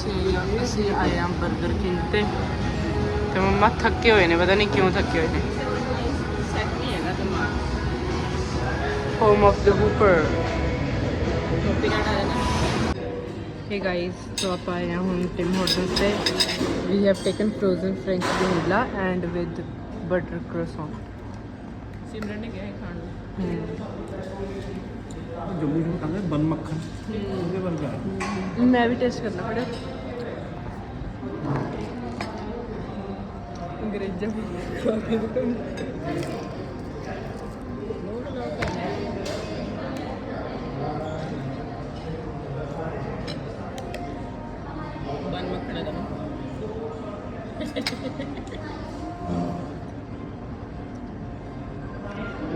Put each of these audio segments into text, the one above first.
ਅਸੀਂ ਅਸੀਂ ਆਏ ਹਾਂ 버ਗਰ ਕਿੰਗ ਤੇ ਤੇ ਮੰਮਾ ਥੱਕੇ ਹੋਏ ਨੇ ਪਤਾ ਨਹੀਂ ਕਿਉਂ ਥੱਕੇ ਹੋਏ ਨੇ। ਸੈਟ ਨਹੀਂ ਹੈਗਾ ਦਿਮਾਗ। ਹੋਮ ਆਫ ਦ ਹੂਪਰ ਟੋਪੀ ਨਾ। ਡਾਲਣਾ Hey guys, so ਆਪਾਂ ਆਏ ਹਾਂ ਹੁਣ ਟਿਮ ਹੋਟਲਸ ਤੇ। We have taken frozen french vanilla and with butter croissant. Simran ਨੇ ਮੈਂ ਵੀ ਟੈਸਟ ਕਰਨਾ ਪੜਾ ਅੰਗਰੇਜ਼ਾਂ ਖਾ ਕੇ ਦਿਖਾਉਂਦੇ।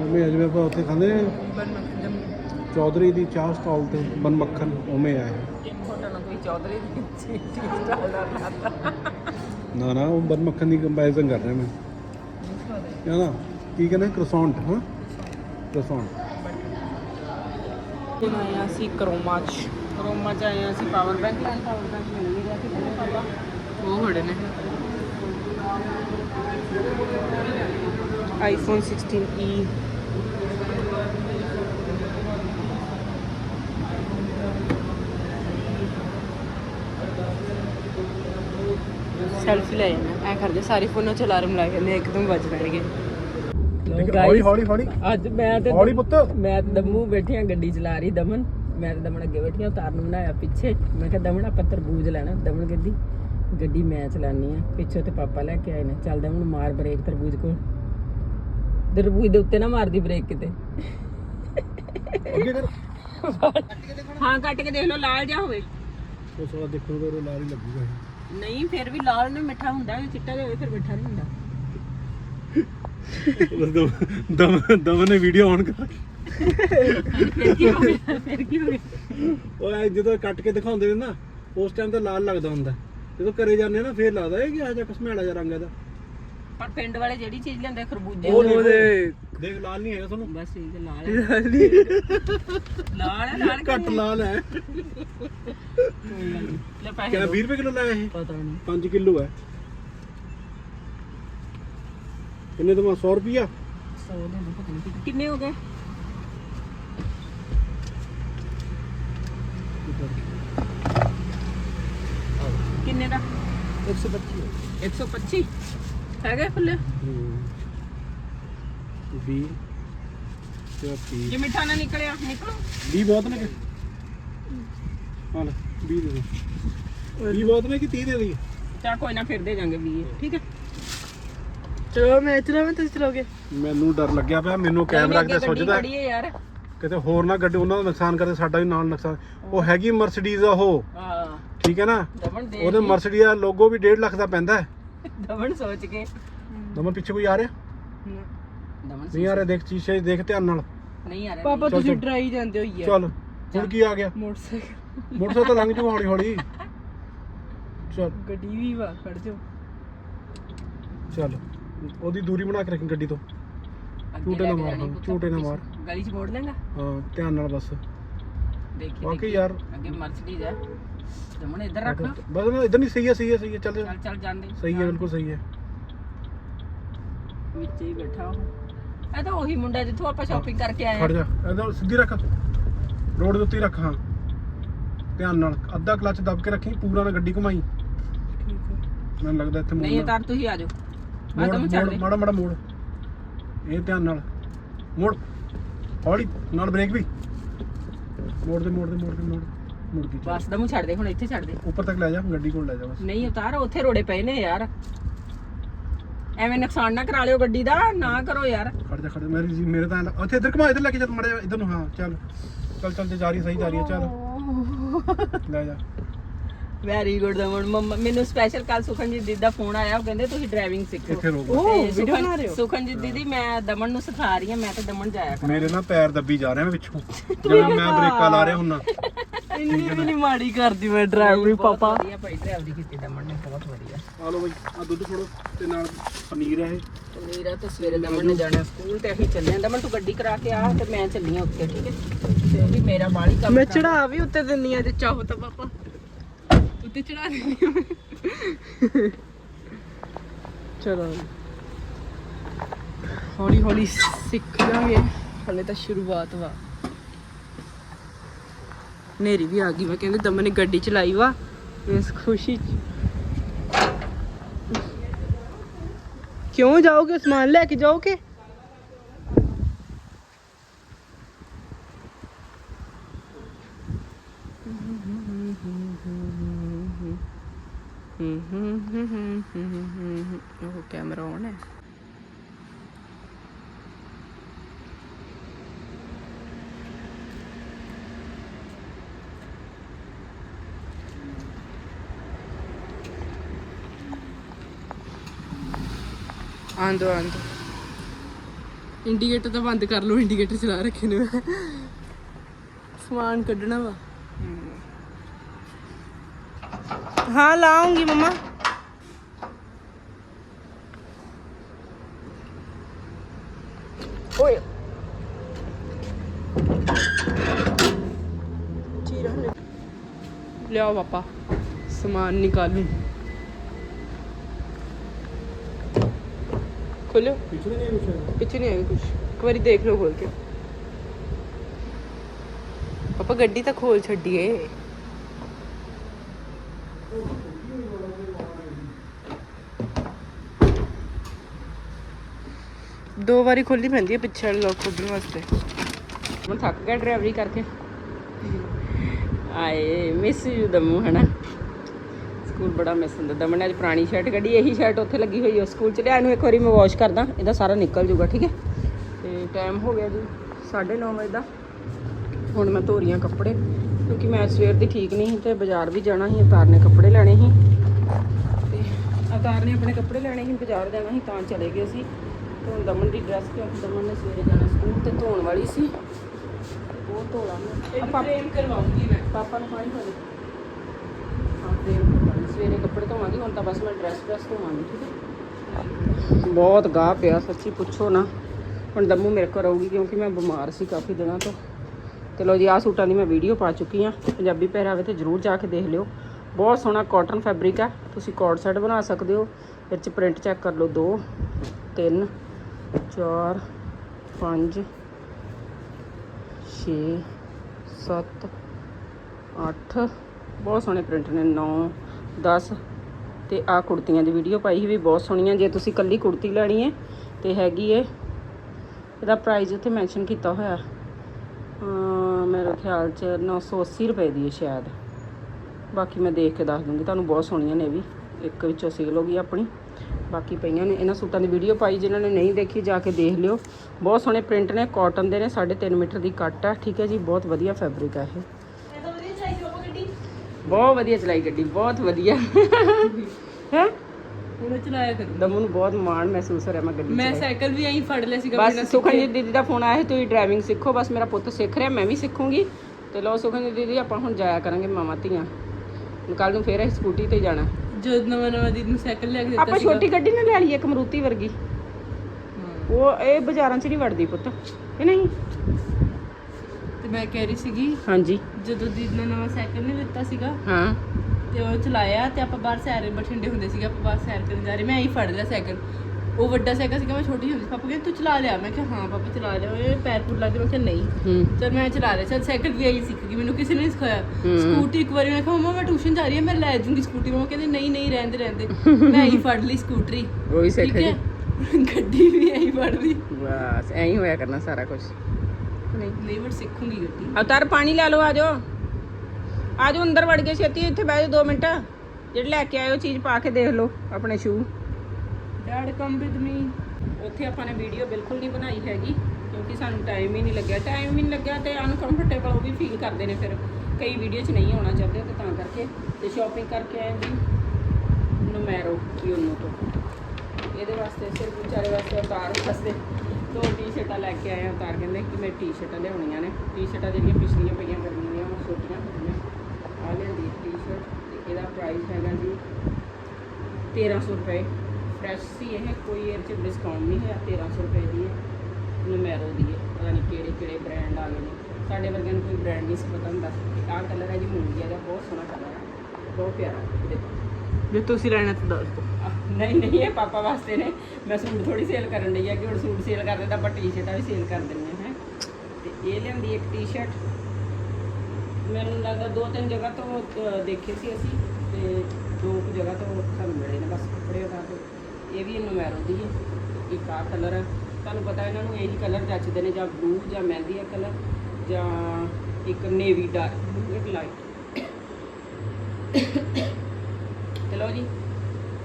ਉਵੇਂ ਅਜੇ ਆਪਾਂ ਉੱਥੇ ਖਾਂਦੇ ਚੌਧਰੀ ਦੀ ਚਾਹ ਸਟਾਲ ਤੇ ਬਨ ਮੱਖਣ ਉਵੇਂ ਆਏ ਚੌਧਰੀ ਦੀ ਚੀਜ਼ ਸਟਾਲ ਲਾਤਾ ਨਾ ਨਾ ਉਹ ਬਨ ਮੱਖਣ ਦੀ ਕੰਪੈਰੀਜ਼ਨ ਕਰ ਰਿਹਾ ਮੈਂ। ਕਿਆ ਨਾ ਕੀ ਕਹਿੰਦੇ? ਕ੍ਰੋਸਾਂਟ ਹਾਂ? ਕ੍ਰੋਸਾਂਟ ਹੁਣ ਹਾਂ ਅਸੀਂ ਕਰੋਮਾ ਚ। ਰੋਮਾ ਚ ਹਾਂ ਅਸੀਂ ਪਾਵਰ ਬੈਂਕ। ਲੈਣ ਪਾਵਰ ਬੈਂਕ ਮਿਲ ਨਹੀਂ ਰਿਹਾ ਕਿਤੇ ਪਾਪਾ? ਉਹ ਖੜੇ ਨੇ। ਆਈਫੋਨ 16e ਸੈਲਫੀ ਲੈ ਜਾਣਾ ਐ ਕਰਦੇ ਸਾਰੇ ਫੋਨਾਂ 'ਚ ਅਲਾਰਮ ਲਾ ਜਾਂਦੇ ਇੱਕਦਮ ਵੱਜ ਜਾਣਗੇ। ਹੌਲੀ ਹੌਲੀ ਹੌਲੀ। ਅੱਜ ਮੈਂ ਤੇ ਹੌਲੀ ਪੁੱਤ। ਮੈਂ ਤੇ ਦਮੂ ਬੈਠੀ ਆ ਗੱਡੀ ਚਲਾ ਰਹੀ ਦਮਨ। ਮੈਂ ਤੇ ਦਮਨ ਅੱਗੇ ਬੈਠੀ ਆ ਉਤਾਰ ਨੂੰ ਬਣਾਇਆ ਪਿੱਛੇ। ਮੈਂ ਕਿਹਾ ਦਮਨ ਆਪਾਂ ਤਰਬੂਜ ਲੈਣਾ। ਦਮਨ ਕਹਿੰਦੀ ਗੱਡੀ ਮੈਂ ਚਲਾਨੀ ਆ। ਪਿੱਛੋਂ ਤੇ ਪਾਪਾ ਲੈ ਕੇ ਆਏ ਨੇ। ਚੱਲ ਦਮਨ ਮਾਰ ਬ੍ਰੇਕ ਤਰਬੂਜ ਕੋਲ। ਤਰਬੂਜ ਦੇ ਉੱਤੇ ਨਾ ਮਾਰਦੀ ਬ੍ਰੇਕ ਕਿਤੇ। ਅੱਗੇ ਕਰ। ਹਾਂ ਕੱਟ ਕੇ ਦੇਖ ਲਓ ਲਾਲ ਜਾ ਹੋਵੇ। ਉਸ ਵਾਰ ਦੇਖੋ ਤੇ ਲਾਲ ਹੀ ਲੱਗੂਗਾ। ਨਹੀਂ ਫਿਰ ਵੀ ਲਾਲ ਨੇ ਮਿੱਠਾ ਹੁੰਦਾ ਜੇ ਚਿੱਟਾ ਜਿਹਾ ਹੋਵੇ ਫਿਰ ਮਿੱਠਾ ਨਹੀਂ ਹੁੰਦਾ। ਬਸ ਦਮ ਦਮ ਦਮ ਨੇ ਵੀਡੀਓ ਆਨ ਕਰ ਫਿਰ ਕੀ ਹੋ ਗਿਆ ਫਿਰ ਕੀ ਹੋ ਗਿਆ? ਉਹ ਐ ਜਦੋਂ ਕੱਟ ਕੇ ਦਿਖਾਉਂਦੇ ਨੇ ਨਾ ਉਸ ਟਾਈਮ ਤਾਂ ਲਾਲ ਲੱਗਦਾ ਹੁੰਦਾ। ਜਦੋਂ ਘਰੇ ਜਾਂਦੇ ਆ ਨਾ ਫੇਰ ਲੱਗਦਾ ਇਹ ਕਿ ਆ ਜਾ ਕਸਮੇਲਾ ਜਿਹਾ ਰੰਗ ਇਹਦਾ। ਪਰ ਪਿੰਡ ਵਾਲੇ ਜਿਹੜੀ ਚੀਜ਼ ਲੈਂਦੇ ਖਰਬੂਜੇ ਉਹ ਉਹ ਦੇਖੋ ਦੇਖ ਲਾਲ ਨਹੀਂ ਹੈਗਾ ਤੁਹਾਨੂੰ। ਬਸ ਇਹ ਲਾਲ ਹੈ। ਲਾਲ ਹੈ। ਲਾਲ ਘੱਟ ਲਾਲ ਹੈ। ਲੈ ਪੈਸੇ ਕਿੰਨਾ ਦਿਓ। 20 ਰੁਪਏ ਕਿਲੋ ਲਾਇਆ ਇਹ? ਪਤਾ ਨਹੀਂ। 5 ਕਿਲੋ ਹੈ। ਕਿੰਨੇ ਦਮਾ 100 ਰੁਪਿਆ 100 ਦੇ ਦੋ ਪਤਾ ਨਹੀਂ। ਕਿੰਨੇ ਹੋ ਗਏ? ਕਿੰਨੇ ਦਾ? 125 125 ਹੈਗੇ ਖੁੱਲੇ 20 ਤੇ 30 ਜੇ ਮਿੱਠਾ ਨਾ ਨਿਕਲਿਆ ਨਿਕਲੋ? 20 ਬਹੁਤ ਨੇ ਕਿ? ਹਾਂ 20 ਦੇ ਦੇ। 20 ਬਹੁਤ ਨੇ ਕਿ 30 ਦੇ ਦੀ ਚਾ ਕੋਈ ਨਾ ਫਿਰ ਦੇ ਜਾਾਂਗੇ 20 ਠੀਕ ਹੈ? ਚਲੋ ਮੈਂ ਚਲਾਵਾਂ ਤੁਸੀਂ ਚਲਾਓਗੇ ਮੈਨੂੰ ਡਰ ਲੱਗਿਆ ਪਿਆ ਮੈਨੂੰ ਕੈਮਰਾ ਕਿਤੇ ਸੁੱਝਦਾ ਬੜੀ ਹੈ ਯਾਰ। ਕਿਤੇ ਹੋਰ ਨਾ ਗੱਡੀ ਉਹਨਾਂ ਦਾ ਨੁਕਸਾਨ ਕਰਦੇ ਸਾਡਾ ਵੀ ਨਾਲ ਨੁਕਸਾਨ। ਉਹ ਹੈਗੀ ਮਰਸੀਡੀਜ਼ ਆ ਉਹ। ਹਾਂ। ਠੀਕ ਹੈ ਨਾ? ਉਹਦੇ ਮਰਸੀਡੀਜ਼ ਦਾ ਲੋਗੋ ਵੀ 1.5 ਲੱਖ ਦਾ ਪੈਂਦਾ ਹੈ। ਦਮਨ ਸੋਚ ਕੇ। ਦਮਨ ਪਿੱਛੇ ਕੋਈ ਆ ਰਿਹਾ? ਦਮਨ ਨਹੀਂ ਆ ਰਿਹਾ ਦੇਖ ਸ਼ੀਸ਼ੇ 'ਚ ਦੇਖ ਧਿਆਨ ਨਾਲ। ਨਹੀਂ ਆ ਰਿਹਾ। ਪਾਪਾ ਚੱਲ, ਤੁਸੀਂ ਚੱਲ। ਡਰਾਈ ਜਾਂਦੇ ਹੋ ਯਾਰ ਚੱਲ ਹੁਣ ਕੀ ਆ ਗਿਆ? ਮੋਟਰਸਾਈਕਲ। ਮੋਟਰਸਾਈਕਲ ਤਾਂ ਲੰਘ ਜੂ ਹੌਲੀ ਹੌਲੀ। ਚੱਲ। ਗੱਡੀ ਵੀ ਵਾ ਖੜ ਜਾਓ। ਚੱਲ ਉਹਦੀ ਦੂਰੀ ਬਣਾ ਕੇ ਰੱਖੀ ਗੱਡੀ ਤੋਂ। ਅੱਗੇ ਝੂਟੇ ਲੈ ਨਾ ਕੇ ਮਾਰ, ਜਾਣੀ ਪੁੱਤ, ਝੂਟੇ ਨਾ ਮਾਰ। ਗਲੀ 'ਚ ਮੋੜ ਲੈਂਗਾ? ਹਾਂ ਧਿਆਨ ਨਾਲ ਬਸ। ਦੇਖੀ ਦੇਖੀ। ਯਾਰ ਅੱਗੇ ਮਰਸੀਡੀਜ਼ ਹੈ। ਦਮਨ ਇੱਧਰ ਰੱਖ। ਬਸ ਨਾ ਇਧਰ ਨਹੀਂ ਸਹੀ ਹੈ ਸਹੀ ਹੈ ਸਹੀ ਹੈ ਚੱਲ। ਚੱਲ ਚੱਲ ਜਾਂਦੇ। ਸਹੀ ਹੈ ਬਿਲਕੁਲ ਸਹੀ ਹੈ। ਵਿੱਚ ਹੀ ਬੈਠਾ ਉਹ। ਇਹ ਤਾਂ ਉਹੀ ਮੁੰਡਾ ਜਿੱਥੋਂ ਆਪਾਂ ਸ਼ਾਪਿੰਗ ਕਰਕੇ ਆਏ ਖੜ ਆ ਜਾ। ਇਧਰ ਸਿੱਧੀ ਰੱਖ। ਰੋਡ ਦੇ ਉੱਤੇ ਹੀ ਰੱਖ ਹਾਂ। ਧਿਆਨ ਨਾਲ। ਅੱਧਾ ਕਲਚ ਦੱਬ ਕੇ ਰੱਖੀ ਪੂਰਾ ਨਾ ਗੱਡੀ ਘੁਮਾਈ। ਠੀਕ ਹੈ। ਮੈਨੂੰ ਲੱਗਦਾ ਇੱਥੇ ਨਹੀਂ ਮੋੜ ਉਤਾਰ ਤੁਸੀਂ ਆ ਜਾਓ। ਮੈਂ ਮੋੜ ਤੁਹਾਨੂੰ ਛੱਡ ਮੋੜ ਦੇ। ਮਾੜਾ ਮਾੜਾ ਮੋੜ। ਇਹ ਧਿਆਨ ਨਾਲ। ਮੋੜ। ਹੌਲੀ। ਨਾਲ ਬ੍ਰੇਕ ਵੀ। ਮੋੜ ਦੇ ਮੋੜ ਦੇ ਮੋੜ ਦੇ ਮੋੜ ਮੁੜ ਕੇ ਚੱਲ। ਬਸ ਦਮੂ ਛੱਡ ਦੇ ਹੁਣ ਇੱਥੇ ਛੱਡ ਦੇ। ਉੱਪਰ ਤੱਕ ਲੈ ਜਾ ਗੱਡੀ ਕੋਲ ਲੈ ਜਾ ਬਸ। ਨਹੀਂ ਉਤਾਰ ਉੱਥੇ ਰੋੜੇ ਪਏ ਨੇ ਯਾਰ। ਐਵੇਂ ਨੁਕਸਾਨ ਨਾ ਕਰਾ ਲਿਓ ਗੱਡੀ ਦਾ ਨਾ ਕਰੋ ਯਾਰ। ਖੜ ਜਾ ਖੜ ਜਾ ਮੇਰੀ ਜੀ ਮੇਰੇ ਤਾਂ ਐਂ ਲੱਗ- ਉੱਥੇ ਇੱਧਰ ਘੁਮਾ ਇੱਧਰ ਲੈ ਕੇ ਚੱਲ ਮੜਿਆ ਇੱਧਰ ਨੂੰ ਹਾਂ ਚੱਲ। ਚੱਲ ਚੱਲ ਤੇ ਜਾ ਰਹੀ ਸਹੀ ਜਾ ਰਹੀ ਹੈ ਚੱਲ। ਲੈ ਜਾ। ਵੈਰੀ ਗੁੱਡ ਦਮਨ ਮੰਮਾ ਮੈਨੂੰ ਸਪੈਸ਼ਲ ਕੱਲ ਸੁਖਨਜੀਤ ਦੀਦੀ ਦਾ ਫੋਨ ਆਇਆ ਉਹ ਕਹਿੰਦੇ ਤੁਸੀਂ ਡਰਾਈਵਿੰਗ ਸਿੱਖੋ ਇੱਥੇ ਰੋਕ ਉਹ ਤੇ ਵੀਡੀਓ ਸੁਖਨ- ਬਣਾ ਰਹੇ ਹੋ? ਸੁਖਨਜੀਤ ਦੀਦੀ ਮੈਂ ਦਮਨ ਨੂੰ ਸਿਖਾ ਰਹੀ ਹਾਂ ਮੈਂ ਤਾਂ ਦਮਨ ਜਾਇਆ ਕਰ ਮੇਰੇ ਨਾ ਪੈਰ ਦੱਬੀ ਜਾ ਰਿਹਾ ਮੈਂ ਪਿੱਛੋਂ। ਜਿਵੇਂ ਮੈਂ ਬ੍ਰੇਕਾਂ ਲਾ ਰਿਹਾ ਹੁੰਨਾ ਇੰਨੀ ਵੀ ਨਹੀਂ ਮਾੜੀ ਕਰਦੀ ਮੈਂ ਡਰਾਈਵਰੀ ਪਾਪਾ। ਵਧੀਆ ਭਾਈ ਡਰਾਈਵਰੀ ਕੀਤੀ ਦਮਨ ਨੇ ਬਹੁਤ ਵਧੀਆ। ਆ ਲਓ ਬਈ ਆ ਦੁੱਧ ਫੜੋ ਤੇ ਨਾਲ ਪਨੀਰ ਹੈ ਇਹ। ਮੇਰਾ ਤਾਂ ਸਵੇਰੇ ਦਮਨ ਨੇ ਜਾਣਾ ਸਕੂਲ ਤੇ ਅਸੀਂ ਚੱਲੇ ਆਂ ਦਮਨ ਤੂੰ ਗੱਡੀ ਕਰਾ ਕੇ ਆ ਤੇ ਮੈਂ ਚੱਲੀ ਆਂ ਉੱਤੇ ਠੀਕ ਹੈ? ਤੇ ਵੀ ਮੇਰਾ ਬਾਲੀ ਕੰਮ ਮੈਂ ਚੜਾ ਵੀ ਉੱਤੇ ਦਿੰਨੀ ਆ ਜੇ ਚਾਹੋ ਤਾਂ ਪਾਪਾ। ਤੇ ਚੜਾ ਦਿੰਦੀ ਚਲੋ ਹੌਲੀ ਹੌਲੀ ਸਿੱਖ ਜਾਵਾਂਗੇ ਹਲੇ ਤਾਂ ਸ਼ੁਰੂਆਤ ਵਾ। ਨੇਰੀ ਵੀ ਆ ਗਈ। ਮੈਂ ਕਹਿੰਦੇ ਦਮਨ ਨੇ ਗੱਡੀ ਚਲਾਈ ਵਾ। ਇਸ ਖੁਸ਼ੀ ਚ ਕਿਉਂ ਜਾਓਗੇ? ਸਮਾਨ ਲੈ ਕੇ ਜਾਓਗੇ? ਉਹ ਕੈਮਰਾ ਔਨ ਹੈ ਆਂਦੋ ਆਂਦੋ ਇੰਡੀਕੇਟਰ ਤਾਂ ਬੰਦ ਕਰ ਲਓ ਇੰਡੀਕੇਟਰ ਚਲਾ ਰੱਖੇ ਨੇ ਮੈਂ ਸਮਾਨ ਕੱਢਣਾ ਵਾ ਹਾਂ ਲਾਉਂਗੀ ਮਮਾ ਓਏ ਚੀਰਾ ਲੈ ਲਿਆਓ ਪਾਪਾ ਸਮਾਨ ਨਿਕਾਲੂ ਖੋਲੋ ਪਿੱਛੇ ਨਹੀਂ ਕੁਛ ਪਿੱਛੇ ਨਹੀਂ ਆਏਗਾ ਕੁਝ ਇੱਕ ਵਾਰੀ ਦੇਖ ਲਓ ਖੋਲ ਕੇ ਪਾਪਾ ਗੱਡੀ ਤਾਂ ਖੋਲ ਛੱਡੀਏ ਦੋ ਵਾਰੀ ਖੋਲਣੀ ਪੈਂਦੀ ਹੈ ਪਿੱਛੇ ਵਾਲੇ ਲੋਕ ਖੋਲਣ ਵਾਸਤੇ। ਮੈਂ ਥੱਕ ਗਿਆ ਡਰਾਈਵਰੀ ਕਰਕੇ। ਆਏ ਮਿਸ ਯੂ ਦਮੂ ਹਨਾ? ਸਕੂਲ ਬੜਾ ਮਿਸ ਹੁੰਦਾ। ਦਮਨ ਨੇ ਅੱਜ ਪੁਰਾਣੀ ਸ਼ਰਟ ਕੱਢੀ ਇਹੀ ਸ਼ਰਟ ਉੱਥੇ ਲੱਗੀ ਹੋਈ ਹੈ ਸਕੂਲ ਚ। ਲਿਆ ਇਹਨੂੰ ਇੱਕ ਵਾਰੀ ਮੈਂ ਵਾਸ਼ ਕਰਦਾ। ਇਹਦਾ ਸਾਰਾ ਨਿਕਲ ਜੂਗਾ ਠੀਕ ਹੈ? ਤੇ ਟਾਈਮ ਹੋ ਗਿਆ ਜੀ 9:30 ਵਜੇ ਦਾ। ਹੁਣ ਮੈਂ ਧੋ ਹਾਂ ਕੱਪੜੇ ਕਿਉਂਕਿ ਮੈਂ ਸਵੇਰ ਦੀ ਠੀਕ ਨਹੀਂ ਸੀ ਤੇ ਬਾਜ਼ਾਰ ਵੀ ਜਾਣਾ ਸੀ ਅਵਤਾਰ ਨੇ ਕੱਪੜੇ ਲੈਣੇ ਸੀ। ਤੇ ਅਵਤਾਰ ਨੇ ਆਪਣੇ ਕੱਪੜੇ ਲੈਣੇ ਸੀ ਬਾਜ਼ਾਰ ਜਾਣਾ ਸੀ ਤਾਂ ਚਲੇ ਗਏ ਸੀ ਤੇ ਹੁਣ ਦਮਨ ਦੀ ਡਰੈਸ ਕਿਉਂਕਿ ਦਮਨ ਨੇ ਸਵੇਰੇ ਜਾਣਾ ਸਕੂਲ ਤੇ ਧੋਣ ਵਾਲੀ ਸੀ। ਉਹ ਧੋ ਲਾਂਗੇ ਆਪਾਂ ਫਰੇਮ ਕਰਵਾਉਂਗੀ ਮੈਂ। ਪਾਪਾ ਨੂੰ ਪਾਣੀ ਪਾ ਦੇ ਹਾਂ ਕਰਵਾਉਣੀ। ਸਵੇਰੇ ਕੱਪੜੇ ਧੋਵਾਂਗੀ ਹੁਣ ਤਾਂ ਬਸ ਮੈਂ ਡਰੈਸ ਡਰੈਸ ਧੋਵਾਂਗੀ ਠੀਕ ਹੈ? ਬਹੁਤ ਗਾਹ ਪਿਆ ਸੱਚੀ ਪੁੱਛੋ ਨਾ। ਹੁਣ ਦਮੂ ਮੇਰੇ ਕੋਲ ਰਹੂਗੀ ਕਿਉਂਕਿ ਮੈਂ ਬਿਮਾਰ ਸੀ ਕਾਫੀ ਦਿਨਾਂ ਤੋਂ। ਤੇ ਲੋ ਜੀ ਆਹ ਸੂਟਾਂ ਦੀ ਮੈਂ ਵੀਡੀਓ ਪਾ ਚੁੱਕੀ ਆ ਪੰਜਾਬੀ ਪਹਿਰਾਵੇ ਤੇ ਜਰੂਰ ਜਾ ਕੇ ਦੇਖ ਲਿਓ। ਬਹੁਤ ਸੋਹਣਾ ਕਾਟਨ ਫੈਬਰਿਕ ਆ। ਤੁਸੀਂ ਕੋਟ ਸੈਟ ਬਣਾ ਸਕਦੇ ਹੋ। ਇਹ ਚ ਪ੍ਰਿੰਟ ਚੈੱਕ ਕਰ ਲਓ 2 3 4 5 6 7 8 ਬਹੁਤ ਸੋਹਣੇ ਪ੍ਰਿੰਟ ਨੇ 9 10 ਤੇ ਆ ਕੁੜਤੀਆਂ ਦੀ ਵੀਡੀਓ ਪਾਈ ਸੀ ਵੀ ਬਹੁਤ ਸੋਹਣੀਆਂ। ਜੇ ਤੁਸੀਂ ਕੱਲੀ ਕੁੜਤੀ ਲੈਣੀ ਹੈ ਤੇ ਹੈਗੀ ਏ, ਇਹਦਾ ਪ੍ਰਾਈਸ ਉੱਥੇ ਮੈਂਸ਼ਨ ਕੀਤਾ ਹੋਇਆ। ਮੇਰੇ ਖਿਆਲ ਚ 980 ਰੁਪਏ ਦੀ ਹੈ ਸ਼ਾਇਦ। ਬਾਕੀ ਮੈਂ ਦੇਖ ਕੇ ਦੱਸ ਦੂੰਗੀ। ਤੁਹਾਨੂੰ ਬਹੁਤ ਸੋਹਣੀਆਂ ਨੇ ਵੀ। ਇੱਕ ਵਿੱਚੋਂ ਸੇਲ ਹੋ ਗਈ ਆਪਣੀ। ਬਾਕੀ ਪਈਆਂ ਨੇ। ਇਹਨਾਂ ਸੂਟਾਂ ਦੀ ਵੀਡੀਓ ਪਾਈ ਜਿਨ੍ਹਾਂ ਨੇ ਨਹੀਂ ਦੇਖੀ ਜਾ ਕੇ ਦੇਖ ਲਿਓ। ਬਹੁਤ ਸੋਹਣੇ ਪ੍ਰਿੰਟ ਨੇ ਕਾਟਨ ਦੇ ਨੇ 3.5 ਮੀਟਰ ਦੀ ਕੱਟ ਆ। ਠੀਕ ਹੈ ਜੀ ਬਹੁਤ ਵਧੀਆ ਫੈਬਰਿਕ ਆ ਇਹ। ਬਹੁਤ ਵਧੀਆ ਚਲਾਈ ਗੱਡੀ ਬਹੁਤ ਵਧੀਆ। ਹੈ? ਹੁਣ ਚਲਾਇਆ ਕਰ। ਦਮੂ ਨੂੰ ਬਹੁਤ ਮਾਣ ਮਹਿਸੂਸ ਹੋ ਰਿਹਾ ਮੈਂ ਗੱਡੀ ਮੈਂ। ਸਾਈਕਲ ਵੀ ਐਂ ਫੜ ਲਿਆ ਸੀਗਾ ਬਸ ਸੁਖਨਜੀਤ ਦੀਦੀ ਦਾ ਫੋਨ ਆਇਆ ਤੁਸੀਂ ਡਰਾਈਵਿੰਗ ਸਿੱਖੋ ਬਸ ਮੇਰਾ ਪੁੱਤ ਸਿੱਖ ਰਿਹਾ ਮੈਂ ਵੀ ਸਿੱਖੂੰਗੀ। ਤੇ ਲੋ ਸੁਖਨਜੀਤ ਦੀਦੀ ਆਪਾਂ ਹੁਣ ਜਾਇਆ ਕਰਾਂਗੇ ਮਾਮਾ ਧੀਆਂ। ਕੱਲ ਨੂੰ ਫੇਰ ਅਸੀਂ ਸਕੂਟੀ ਤੇ ਜਾਣਾ। ਜਦ ਨਵਾਂ ਨਵਾਂ ਦੀ ਨੂੰ ਸਾਈਕਲ ਲੈ ਕੇ ਦਿੱਤਾ ਆਪਾਂ ਛੋਟੀ ਗੱਡੀ ਨਾ ਲੈ ਲਈਏ ਇੱਕ ਮਰੂਤੀ ਵਰਗੀ। ਹਾਂ। ਉਹ ਇਹ ਬਾਜ਼ਾਰਾਂ 'ਚ ਨਹੀਂ ਵੜਦੀ ਪੁੱਤ ਕਿ ਨਹੀਂ। ਤੇ ਮੈਂ ਕਹਿ ਰਹੀ ਸੀਗੀ ਹਾਂਜੀ। ਜਦੋਂ ਦੀਦੀ ਨੇ ਨਵਾਂ ਸਾਈਕਲ ਨਹੀਂ ਲਿੱਤਾ ਸੀਗਾ ਹਾਂ। ਤੇ ਉਹ ਚਲਾਇਆ ਤੇ ਆਪਾਂ ਬਾਹਰ ਸੈਰ ਬਠਿੰਡੇ ਹੁੰਦੇ ਸੀਗੇ ਆਪਾਂ ਬਾਹਰ ਸੈਰ ਕਰਨ ਜਾ ਰਹੇ ਮੈਂ ਐਂ ਫੜ ਲਿਆ ਸਾਈਕਲ। ਉਹ ਵੱਡਾ ਸਾਈਕਲ ਸੀਗਾ ਮੈਂ ਛੋਟੀ ਹੁੰਦੀ ਸੀ ਪਾਪਾ ਕਹਿੰਦੇ ਤੂੰ ਚਲਾ ਲਿਆ। ਮੈਂ ਕਿਹਾ ਹਾਂ ਪਾਪਾ ਚਲਾ ਲਿਆ। ਇਹ ਪੈਰ ਪੁਰ ਲੱਗ ਮੈਂ ਕਿਹਾ ਨਹੀਂ। ਚਲ ਮੈਂ ਚਲਾ ਲਿਆ। ਚਲ ਸਾਈਕਲ ਵੀ ਆਈ ਸਿੱਖ ਗਈ ਮੈਨੂੰ ਕਿਸੇ ਨੇ ਨਹੀਂ ਸਿਖਾਇਆ। ਸਕੂਟੀ ਇੱਕ ਵਾਰੀ ਮੈਂ ਕਿਹਾ ਮਮਾ ਮੈਂ ਟਿਊਸ਼ਨ ਜਾ ਰਹੀ ਹਾਂ ਮੈਂ ਲੈ ਜੂੰਗੀ ਸਕੂਟੀ। ਮਮਾ ਕਹਿੰਦੇ ਨਹੀਂ ਨਹੀਂ ਰਹਿੰਦੇ ਰਹਿੰਦੇ। ਮੈਂ ਹੀ ਫੜ ਲਈ ਸਕੂਟਰੀ। ਉਹੀ ਸਿੱਖ ਹੈ? ਗੱਡੀ ਵੀ ਐਂ ਫੜ ਲਈ। ਬਸ ਐਂ ਹੀ ਹੋਇਆ ਕਰਨਾ ਸਾਰਾ ਕੁਝ ਨਹੀਂ ਨਹੀਂ ਬਟ ਸਿੱਖੂੰਗੀ ਗੱਡੀ। ਅਵਤਾਰ ਪਾਣੀ ਲੈ ਲਓ ਆਜੋ ਆਜੋ ਅੰਦਰ ਵੜ ਕੇ ਛੇਤੀ ਇੱਥੇ ਬਹਿ ਜਾਓ 2 ਮਿੰਟ। ਜਿਹੜੇ ਲੈ ਕੇ ਆਇਓ ਚੀਜ਼ ਪਾ ਕੇ ਦੇਖ ਲਓ ਆਪਣੇ shoe dad come with me ਉੱਥੇ ਆਪਾਂ ਨੇ ਵੀਡੀਓ ਬਿਲਕੁਲ ਨਹੀਂ ਬਣਾਈ ਹੈਗੀ, ਕਿਉਂਕਿ ਸਾਨੂੰ ਟਾਈਮ ਹੀ ਨਹੀਂ ਲੱਗਿਆ। ਟਾਈਮ ਹੀ ਨਹੀਂ ਲੱਗਿਆ ਤੇ ਅਨਕੰਫਰਟੇਬਲ ਉਹ ਵੀ ਫੀਲ ਕਰਦੇ ਨੇ ਫਿਰ। ਕਈ ਵੀਡੀਓ 'ਚ ਨਹੀਂ ਆਉਣਾ ਚਾਹੁੰਦੇ ਤੇ ਤਾਂ ਕਰਕੇ। ਤੇ ਸ਼ਾਪਿੰਗ ਕਰਕੇ ਆਏ ਜੀ ਨਮੈਰੋ ਕਿਉਨੋ ਤੋਂ। ਇਹਦੇ ਵਾਸਤੇ ਸਿਰਫ ਵਿਚਾਰੇ ਵਾਸਤੇ ਉਤਾਰ ਵਾਸਤੇ ਦੋ ਟੀ-ਸ਼ਰਟਾਂ ਲੈ ਕੇ ਆਏ ਆ ਉਤਾਰ ਕਹਿੰਦੇ ਕਿ ਮੈਂ ਟੀ-ਸ਼ਰਟਾਂ ਲਿਆਉਣੀਆਂ ਨੇ। ਟੀ-ਸ਼ਰਟਾਂ ਜਿਹੜੀਆਂ ਪਿਛਲੀਆਂ ਪਈਆਂ ਗਰਮੀਆਂ ਦੀਆਂ ਉਹ ਛੋਟੀਆਂ ਹੋਈਆਂ ਆ ਲਿਆਂਦੀ ਟੀ-ਸ਼ਰਟ ਤੇ ਇਹਦਾ ਪ੍ਰਾਈਸ ਹੈਗਾ ਜੀ 1300 ਰੁਪਏ। ਫਰੈਸ਼ ਸੀ ਇਹ ਕੋਈ ਇਹ 'ਚ ਡਿਸਕਾਊਂਟ ਨਹੀਂ ਹੈ 1300 ਰੁਪਏ ਦੀ ਹੈ ਨਮੈਰੋ ਦੀ ਹੈ ਪਤਾ ਨਹੀਂ ਕਿਹੜੇ ਕਿਹੜੇ ਬ੍ਰਾਂਡ ਆ ਗਏ ਨੇ। ਸਾਡੇ ਵਰਗਿਆਂ ਨੂੰ ਕੋਈ ਬ੍ਰਾਂਡ ਨਹੀਂ ਸੀ ਪਤਾ ਹੁੰਦਾ। ਆਹ ਕਲਰ ਹੈ ਜੀ ਮੂੰਗੀਆ ਦਾ ਬਹੁਤ ਸੋਹਣਾ ਕਲਰ ਹੈ ਬਹੁਤ ਪਿਆਰਾ ਦੇਖੋ ਜੇ ਤੁਸੀਂ ਲੈਣਾ ਤਾਂ ਦੱਸ ਦਿਓ। ਨਹੀਂ ਨਹੀਂ ਇਹ ਪਾਪਾ ਵਾਸਤੇ ਨੇ। ਮੈਂ ਸੂਟ ਥੋੜੀ ਸੇਲ ਕਰਨ ਲਈ ਆ ਕਿ ਹੁਣ ਸੂਟ ਸੇਲ ਕਰਦੇ ਤਾਂ ਆਪਾਂ ਟੀ-ਸ਼ਰਟਾਂ ਵੀ ਸੇਲ ਕਰ ਦਿੰਦੇ ਹਾਂ। ਤੇ ਇਹ ਲਿਆਂਦੀ ਇੱਕ ਟੀ-ਸ਼ਰਟ ਮੈਨੂੰ ਲੱਗਦਾ ਦੋ ਤਿੰਨ ਜਗ੍ਹਾ ਤੋਂ ਦੇਖੇ ਸੀ ਅਸੀਂ ਤੇ ਦੋ ਕੁ ਜਗ੍ਹਾ ਤੋਂ ਸਾਨੂੰ ਮਿਲੇ ਨੇ ਬਸ ਕੱਪੜੇ ਉਹਨਾਂ ਤੋਂ ਨੁਮੈਰੋ ਦੀ ਹੈ ਇੱਕ ਆਹ ਕਲਰ ਹੈ। ਤੁਹਾਨੂੰ ਪਤਾ ਇਹਨਾਂ ਨੂੰ ਇਹੀ ਕਲਰ ਜੱਚਦੇ ਨੇ ਜਾਂ ਬਲੂ ਜਾਂ ਮਹਿੰਦੀ ਆ ਕਲਰ ਜਾਂ ਇੱਕ ਨੇਵੀ ਡਾਰਕ ਇੱਕ ਲਾਈਟ ਚਲੋ ਜੀ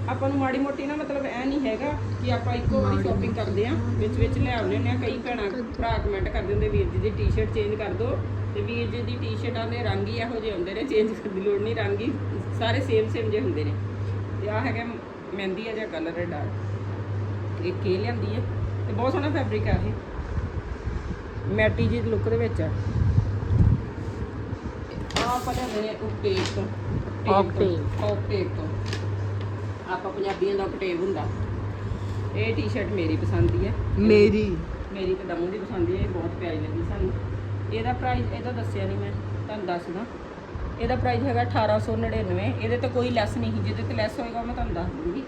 ਆਪਾਂ ਨੂੰ ਮਾੜੀ ਮੋਟੀ ਨਾ ਮਤਲਬ ਐ ਨਹੀਂ ਹੈਗਾ ਕਿ ਆਪਾਂ ਇੱਕੋ ਵਾਰੀ ਸ਼ਾਪਿੰਗ ਕਰਦੇ ਆ ਵਿੱਚ ਵਿੱਚ ਲੈ ਆਉਂਦੇ ਹੁੰਦੇ ਆ ਕਈ ਭੈਣਾਂ ਭਰਾ ਕਮੈਂਟ ਕਰਦੇ ਹੁੰਦੇ ਵੀਰ ਜੀ ਦੀ ਟੀ-ਸ਼ਰਟ ਚੇਂਜ ਕਰ ਦਿਓ ਤੇ ਵੀਰ ਜੀ ਦੀ ਟੀ-ਸ਼ਰਟਾਂ ਦੇ ਰੰਗ ਹੀ ਇਹੋ ਜਿਹੇ ਹੁੰਦੇ ਨੇ ਚੇਂਜ ਕਰਨ ਦੀ ਲੋੜ ਨਹੀਂ। ਰੰਗ ਹੀ ਸਾਰੇ ਸੇਮ ਸੇਮ ਜਿਹੇ ਹੁੰਦੇ ਨੇ। ਤੇ ਆ ਹੈਗਾ ਮਹਿੰਦੀ ਆ ਜਾਂ ਕਲਰ ਹੈ ਡਾਰਕ ਇਹ ਕੇ ਲਿਆਂਦੀ ਹੈ ਤੇ ਬਹੁਤ ਸੋਹਣਾ ਫੈਬਰਿਕ ਆ ਇਹ। ਮੈਟੀ ਜੀ ਲੁੱਕ ਦੇ ਵਿੱਚ ਆ। ਆ ਆਪਾਂ ਲਿਆਂਦੇ ਨੇ ਉਪਟੇਕ ਤੋਂ ਆਪਾਂ ਪੰਜਾਬੀਆਂ ਦਾ ਉਪਟੇਕ ਹੁੰਦਾ। ਇਹ ਟੀ-ਸ਼ਰਟ ਮੇਰੀ ਪਸੰਦ ਦੀ ਹੈ। ਮੇਰੀ। ਮੇਰੀ ਤੇ ਦਮੂ ਦੀ ਪਸੰਦ ਦੀ ਹੈ ਇਹ ਬਹੁਤ ਪਿਆਰੀ ਲੱਗੀ ਸਾਨੂੰ। ਇਹਦਾ ਪ੍ਰਾਈਸ ਇਹਦਾ ਦੱਸਿਆ ਨਹੀਂ ਮੈਂ ਤੁਹਾਨੂੰ ਦੱਸਦਾ। ਇਹਦਾ ਪ੍ਰਾਈਸ ਹੈਗਾ 1899 ਇਹਦੇ ਤੇ ਕੋਈ ਲੈਸ ਨਹੀਂ ਜਿਹਦੇ ਤੇ ਲੈਸ ਹੋਏਗਾ ਉਹ ਮੈਂ ਤੁਹਾਨੂੰ ਦੱਸ ਦੂੰਗੀ।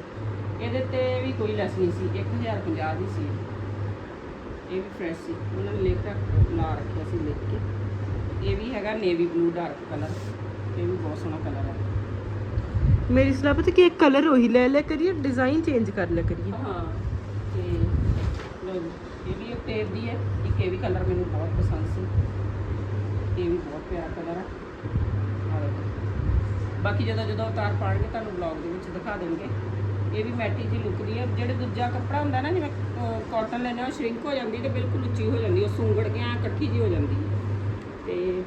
ਇਹਦੇ ਤੇ ਵੀ ਕੋਈ ਲੈਸ ਨਹੀਂ ਸੀ 1050 ਦੀ ਸੀ। ਇਹ ਵੀ ਫਰੈਸ਼ ਸੀ। ਉਹਨਾਂ ਨੇ ਲਿਖ ਰੱਖ ਲਾ ਰੱਖਿਆ ਸੀ ਲਿਖ ਕੇ। ਇਹ ਵੀ ਹੈਗਾ ਨੇਵੀ ਬਲੂ ਡਾਰਕ ਕਲਰ ਇਹ ਵੀ ਬਹੁਤ ਸੋਹਣਾ ਕਲਰ ਹੈ। ਮੇਰੀ ਸਲਾਹ ਪਤਾ ਕਿ ਕਲਰ ਉਹੀ ਲੈ ਲਿਆ ਕਰੀਏ ਡਿਜ਼ਾਈਨ ਚੇਂਜ ਕਰ ਲਿਆ ਕਰੀਏ। ਹਾਂ ਤੇ ਲਓ ਜੀ, ਇਹ ਵੀ ਇੱਕ ਟੇਪ ਦੀ ਹੈ ਇੱਕ ਇਹ ਵੀ ਕਲਰ ਮੈਨੂੰ ਬਹੁਤ ਪਸੰਦ ਸੀ। ਇਹ ਵੀ ਬਹੁਤ ਪਿਆਰਾ ਕਲਰ ਹੈ। ਆਹ ਦੇਖੋ। ਬਾਕੀ ਜਦੋਂ ਜਦੋਂ ਉਤਾਰ ਪਾਣਗੇ ਤੁਹਾਨੂੰ ਵਲੌਗ ਦੇ ਵਿੱਚ ਦਿਖਾ ਦੇਣਗੇ। ਇਹ ਵੀ ਮੈਟੀ ਜੀ ਲੁੱਕ ਦੀ ਹੈ। ਜਿਹੜੇ ਦੂਜਾ ਕੱਪੜਾ ਹੁੰਦਾ ਨਾ ਜਿਵੇਂ ਕਾਟਨ ਲੈਣੇ ਉਹ ਸ਼ਰਿੰਕ ਹੋ ਜਾਂਦੀ ਤੇ ਬਿਲਕੁਲ ਉੱਚੀ ਹੋ ਜਾਂਦੀ ਉਹ ਸੁੰਗੜ ਕੇ ਐਂ ਇਕੱਠੀ ਜੀ ਹੋ ਜਾਂਦੀ ਹੈ। ਤੇ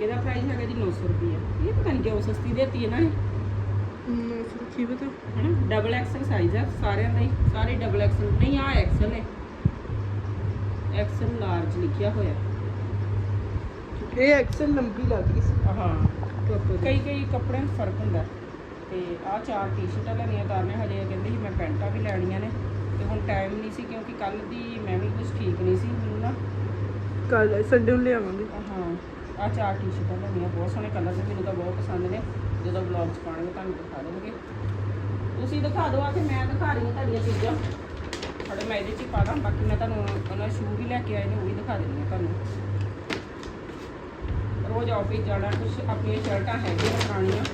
ਇਹਦਾ ਪ੍ਰਾਈਸ ਹੈਗਾ ਜੀ 900 ਰੁਪਏ ਇਹ ਪਤਾ ਨਹੀਂ ਕਿਉਂ ਸਸਤੀ ਦੇਤੀ ਹੈ ਨਾ। ਇਹ ਨਾ ਕੀ ਪਤਾ। ਹਨਾ? ਡਬਲ ਐਕਸਲ ਸਾਈਜ਼ ਆ ਸਾਰਿਆਂ ਦਾ ਹੀ। ਸਾਰੇ ਡਬਲ ਐਕਸਲ ਨਹੀਂ ਆ ਐਕਸਲ ਹੈ ਐਕਸਲ ਲਾਰਜ ਲਿਖਿਆ ਹੋਇਆ। ਇਹ ਐਕਸਲ ਲੰਬੀ ਲੱਗ ਸੀ। ਹਾਂ। ਕਈ ਕਈ ਕੱਪੜਿਆਂ 'ਚ ਫ਼ਰਕ ਹੁੰਦਾ। ਤੇ ਆ ਚਾਰ ਟੀ-ਸ਼ਰਟਾਂ ਲੈਣੀਆਂ ਤਾਂ ਮੈਂ ਹਜੇ ਕਹਿੰਦੀ ਸੀ ਮੈਂ ਪੈਂਟਾਂ ਵੀ ਲੈਣੀਆਂ ਨੇ ਤੇ ਹੁਣ ਟਾਈਮ ਨਹੀਂ ਸੀ ਕਿਉਂਕਿ ਕੱਲ ਦੀ ਮੈਂ ਵੀ ਕੁਝ ਠੀਕ ਨਹੀਂ ਸੀ ਮੈਨੂੰ ਨਾ। ਕੱਲ ਸੰਡੇ ਨੂੰ ਲਿਆਵਾਂਗੇ। ਹਾਂ ਆ ਚਾਰ ਟੀ-ਸ਼ਰਟਾਂ ਲੈਣੀਆਂ ਬਹੁਤ ਸੋਹਣੇ ਕਲਰ ਨੇ ਮੈਨੂੰ ਤਾਂ ਬਹੁਤ ਪਸੰਦ ਨੇ। ਜਦੋਂ ਵਲੌਗ 'ਚ ਪਾਣਗੇ ਤੁਹਾਨੂੰ ਦਿਖਾ ਦੇਣਗੇ। ਤੁਸੀਂ ਦਿਖਾ ਦਿਓ ਆ ਕੇ ਮੈਂ ਦਿਖਾ ਰਹੀ ਹਾਂ ਤੁਹਾਡੀਆਂ ਚੀਜ਼ਾਂ। ਥੋੜੇ ਮੈਂ ਇਹਦੇ 'ਚ ਹੀ ਪਾ ਦਾਂ ਬਾਕੀ ਮੈਂ ਤੁਹਾਨੂੰ ਉਹਨਾਂ ਸ਼ੂ ਵੀ ਲੈ ਕੇ ਆਏ ਨੇ ਉਹ ਵੀ ਦਿਖਾ ਦਿੰਦੀ ਹਾਂ ਤੁਹਾਨੂੰ। ਰੋਜ਼ ਆਫਿਸ ਜਾਣਾ ਕੁਝ ਆਪਣੀਆਂ ਸ਼ਰਟਾਂ ਹੈਗੀਆਂ ਪੁਰਾਣੀਆਂ।